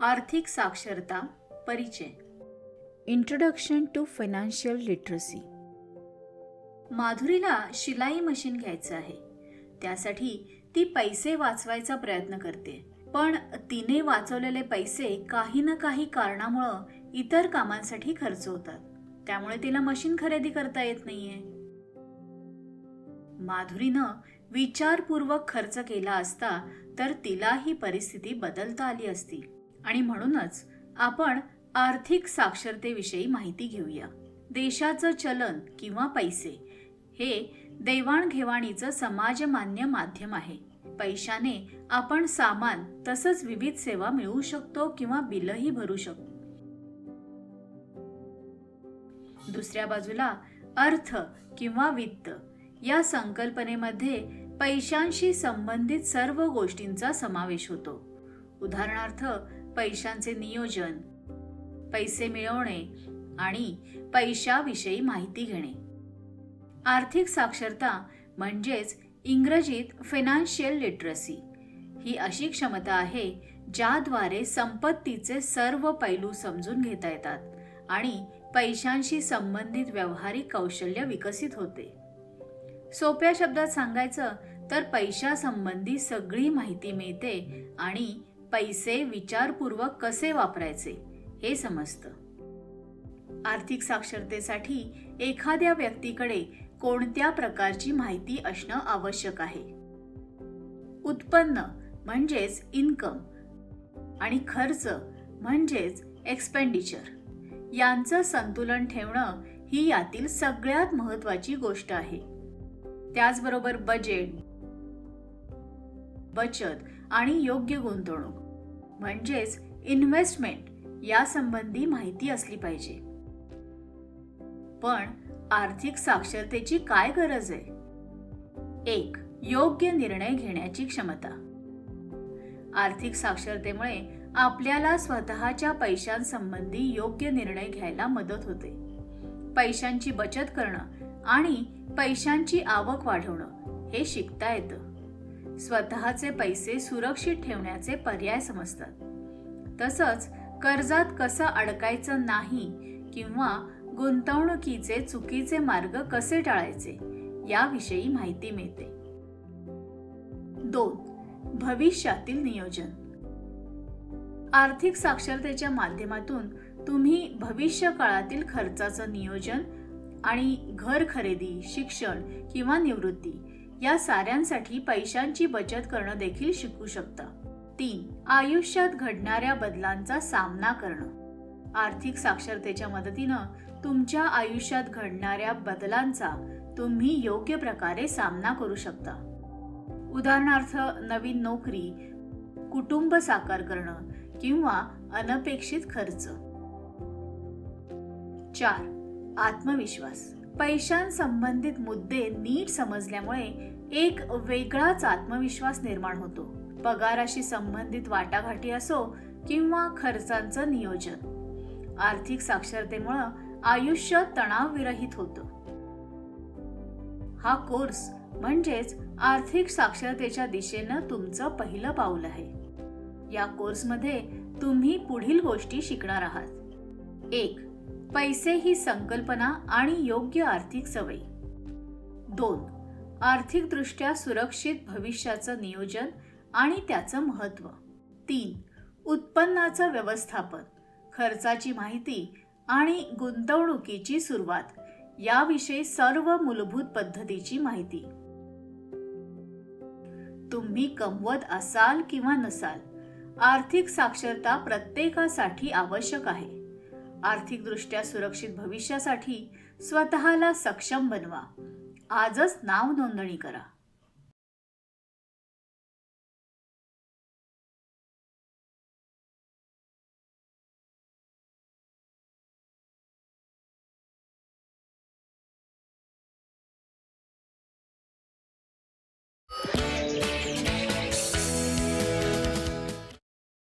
आर्थिक साक्षरता परिचय. इंट्रोडक्शन टू फायनान्शियल लिटरसी माधुरीला शिलाई मशीन घ्यायचं आहे. त्यासाठी ती पैसे वाचवायचा प्रयत्न करते. पण तिने वाचवलेले पैसे काही ना काही कारणामुळं इतर कामांसाठी खर्च होतात. त्यामुळे तिला मशीन खरेदी करता येत नाहीये. माधुरीनं विचारपूर्वक खर्च केला असता तर तिला ही परिस्थिती बदलता आली असती. आणि म्हणूनच आपण आर्थिक साक्षरतेविषयी माहिती घेऊया. देशाचं चलन किंवा पैसे हे देवाणघेवाणीचं समाजमान्य माध्यम आहे. पैशाने आपण सामान तसंच विविध सेवा मिळवू शकतो किंवा बिलही भरू शकतो. दुसऱ्या बाजूला अर्थ किंवा वित्त या संकल्पनेमध्ये पैशांशी संबंधित सर्व गोष्टींचा समावेश होतो. उदाहरणार्थ पैशांचे नियोजन पैसे मिळवणे आणि पैशाविषयी माहिती घेणे. आर्थिक साक्षरता म्हणजेच इंग्रजीत फिनान्शियल लिटरसी ही अशी क्षमता आहे ज्याद्वारे संपत्तीचे सर्व पैलू समजून घेता येतात आणि पैशांशी संबंधित व्यावहारिक कौशल्य विकसित होते. सोप्या शब्दात सांगायचं तर पैशासंबंधी सगळी माहिती मिळते आणि पैसे विचारपूर्वक कसे वापरायचे हे समजतं. आर्थिक साक्षरतेसाठी एखाद्या व्यक्तीकडे कोणत्या प्रकारची माहिती असणं आवश्यक आहे? उत्पन्न म्हणजेच इन्कम आणि खर्च म्हणजेच एक्सपेंडिचर यांचं संतुलन ठेवणं ही यातील सगळ्यात महत्वाची गोष्ट आहे. त्याचबरोबर बजेट बचत आणि योग्य गुंतवणूक. म्हणजेच इन्व्हेस्टमेंट यासंबंधी माहिती असली पाहिजे. पण आर्थिक साक्षरतेची काय गरज आहे? एक योग्य निर्णय घेण्याची क्षमता. आर्थिक साक्षरतेमुळे आपल्याला स्वतःच्या पैशांसंबंधी योग्य निर्णय घ्यायला मदत होते. पैशांची बचत करणं आणि पैशांची आवक वाढवणं हे शिकता येतं. स्वतःचे पैसे सुरक्षित ठेवण्याचे पर्याय समजतात. तसंच कर्जात कसं अडकायचं नाही किंवा गुंतवणुकीचे चुकीचे मार्ग कसे टाळायचे याविषयी माहिती मिळते. दोन भविष्यातील नियोजन. आर्थिक साक्षरतेच्या माध्यमातून तुम्ही भविष्य काळातील खर्चाचं नियोजन आणि घर खरेदी शिक्षण किंवा निवृत्ती या साऱ्यांसाठी पैशांची बचत करणं देखील शिकू शकता. तीन आयुष्यात घडणाऱ्या बदलांचा सामना करणं. आर्थिक साक्षरतेच्या मदतीनं तुमच्या आयुष्यात घडणाऱ्या बदलांचा तुम्ही योग्य प्रकारे सामना करू शकता. उदाहरणार्थ नवीन नोकरी कुटुंब साकार करणं किंवा अनपेक्षित खर्च. चार आत्मविश्वास. पैशांसंबंधित मुद्दे नीट समजल्यामुळे एक वेगळाच आत्मविश्वास निर्माण होतो. पगाराशी संबंधित वाटाघाटी असो किंवा खर्चांचं नियोजन. आर्थिक साक्षरतेमुळं आयुष्य तणावविरहित होतं. हा कोर्स म्हणजेच आर्थिक साक्षरतेच्या दिशेनं तुमचं पहिलं पाऊल आहे. या कोर्समध्ये तुम्ही पुढील गोष्टी शिकणार आहात. एक पैसे ही संकल्पना आणि योग्य आर्थिक सवयी. दोन आर्थिकदृष्ट्या सुरक्षित भविष्याचं नियोजन आणि त्याचं महत्त्व. तीन उत्पन्नाचं व्यवस्थापन खर्चाची माहिती आणि गुंतवणुकीची सुरुवात याविषयी सर्व मूलभूत पद्धतीची माहिती. तुम्ही कमवत असाल किंवा नसाल आर्थिक साक्षरता प्रत्येकासाठी आवश्यक आहे. आर्थिकदृष्ट्या सुरक्षित भविष्यासाठी स्वतःला सक्षम बनवा. आजच नाव नोंदणी करा.